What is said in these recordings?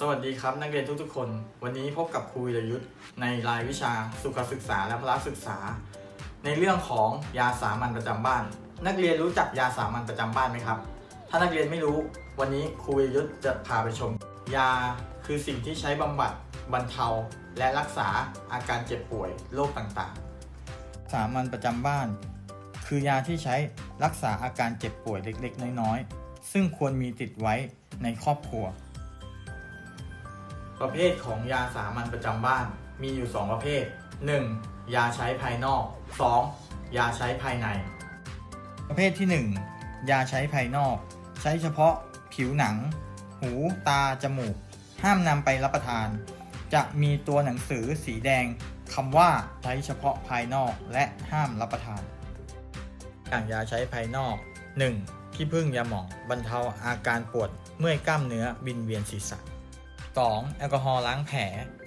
สวัสดีครับ นักเรียนทุกๆคน วันนี้พบกับครูวิรยุทธ์ในรายวิชาสุขศึกษาและพละศึกษา ในเรื่องของยาสามัญประจำบ้าน นักเรียนรู้จักยาสามัญประจำบ้านไหมครับ ถ้านักเรียนไม่รู้วันนี้ครูวิรยุทธ์จะพาไปชม ยาคือสิ่งที่ใช้บำบัดบรรเทา และรักษาอาการเจ็บป่วยโรคต่างๆ สามัญประจำบ้าน คือยาที่ใช้รักษาอาการเจ็บป่วยเล็กๆ น้อยๆซึ่งควรมีติดไว้ในครอบครัว ประเภทของยาสามัญประจำบ้านมีอยู่ 2 ประเภท 1. ยาใช้ภายนอก 2. ยาใช้ภายใน ประเภทที่ 1 ยาใช้ภายนอก ใช้เฉพาะผิวหนัง หู ตา จมูก ห้ามนำไปรับประทาน จะมีตัวหนังสือสีแดงคำว่าใช้เฉพาะภายนอกและห้ามรับประทานอย่างยาใช้ภายนอก 1. ที่พึ่งยาหมองบรรเทาอาการปวดเมื่อยกล้ามเนื้อบินเวียนศีรษะ 2. แอลกอฮอล์ล้างแผล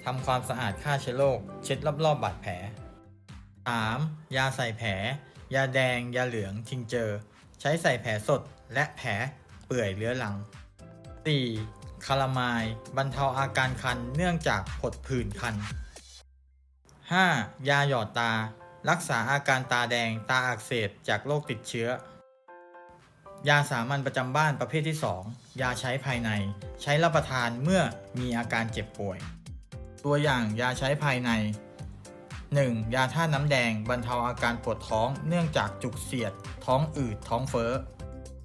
ทำความสะอาดฆ่าเชื้อโรคเช็ดรอบๆบาดแผล 3. ยาใส่แผล ยาแดง ยาเหลืองทิงเจอ ใช้ใส่แผลสดและแผลเปื่อยเรื้อรัง 4. คาลามายบรรเทาอาการคันเนื่องจากผดผื่นคัน 5. ยาหยอดตา รักษาอาการตาแดงตาอักเสบจากโรคติดเชื้อ ยาสามัญประจำบ้านประเภทที่ 2 ยาใช้ภายใน ใช้รับประทานเมื่อมีอาการเจ็บป่วย ตัวอย่างยาใช้ภายใน 1. ยาท่าน้ำแดงบรรเทาอาการปวดท้องเนื่องจากจุกเสียด ท้องอืด ท้องเฟ้อ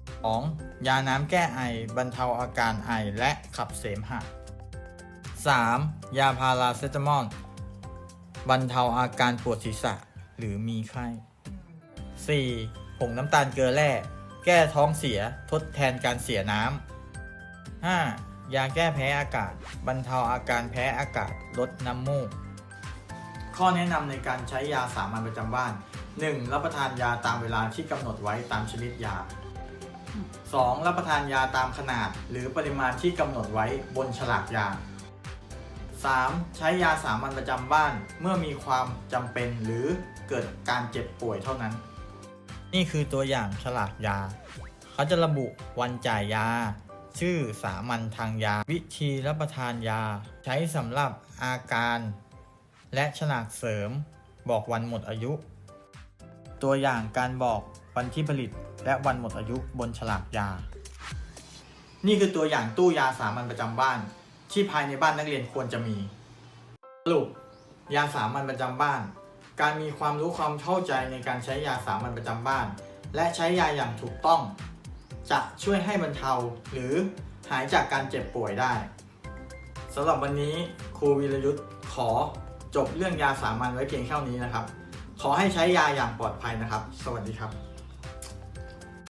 2. ยาน้ำแก้ไอบรรเทาอาการไอและขับเสมหะ 3. ยาพาราเซตามอลบรรเทาอาการปวดศีรษะหรือมีไข้ 4. ผงน้ำตาลเกลือแร่ แก้ท้องเสียทดแทนการเสียน้ำ 5. ยาแก้แพ้อากาศ บรรเทาอาการแพ้อากาศ ลดน้ำมูก ข้อแนะนำในการใช้ยาสามัญประจำบ้าน 1. รับประทานยาตามเวลาที่กำหนดไว้ตามชนิดยา 2. รับประทานยาตามขนาด หรือปริมาณที่กำหนดไว้บนฉลากยา 3. ใช้ยาสามัญประจำบ้านเมื่อมีความจำเป็นหรือเกิดการเจ็บป่วยเท่านั้น นี่คือตัวอย่างฉลากยา เขาจะระบุวันจ่ายยา ชื่อสามัญทางยา วิธีรับประทานยา ใช้สำหรับอาการ และฉลากเสริม บอกวันหมดอายุ ตัวอย่างการบอกวันที่ผลิตและวันหมดอายุบนฉลากยา นี่คือตัวอย่างตู้ยาสามัญประจำบ้าน ที่ภายในบ้านนักเรียนควรจะมีสรุปยาสามัญประจำบ้าน การมีความรู้ความเข้าใจในการใช้ยาสามัญประจำบ้าน และใช้ยาอย่างถูกต้อง จะช่วยให้บรรเทาหรือหายจากการเจ็บป่วยได้สำหรับวันนี้ครูวิรยุทธ์ขอจบเรื่องยาสามัญไว้เพียงเท่านี้นะครับ ขอให้ใช้ยาอย่างปลอดภัยนะครับ สวัสดีครับ